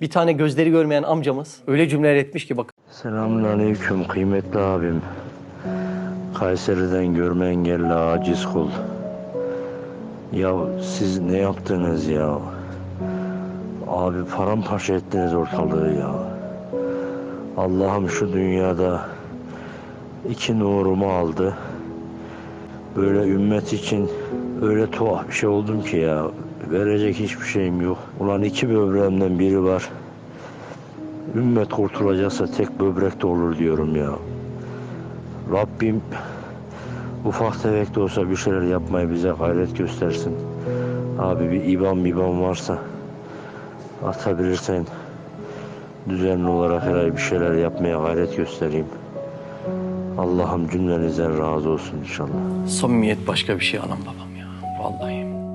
Bir tane gözleri görmeyen amcamız öyle cümleler etmiş ki bak Selamünaleyküm kıymetli abim. Kayseri'den görme engelli aciz kul. Ya siz ne yaptınız ya? Abi paramparça ettiniz ortalığı ya. Allah'ım şu dünyada iki nurumu aldı. Böyle ümmet için öyle tuhaf bir şey oldum ki ya. Verecek hiçbir şeyim yok. Ulan iki böbreğimden biri var. Ümmet kurtulacaksa tek böbrekte olur diyorum ya. Rabbim ufak tefek de olsa bir şeyler yapmayı bize gayret göstersin. Abi bir iban miban varsa atabilirsen düzenli olarak her ay bir şeyler yapmaya gayret göstereyim. Allah'ım cümlenizden razı olsun inşallah. samimiyet başka bir şey anam babam ya. Vallahi.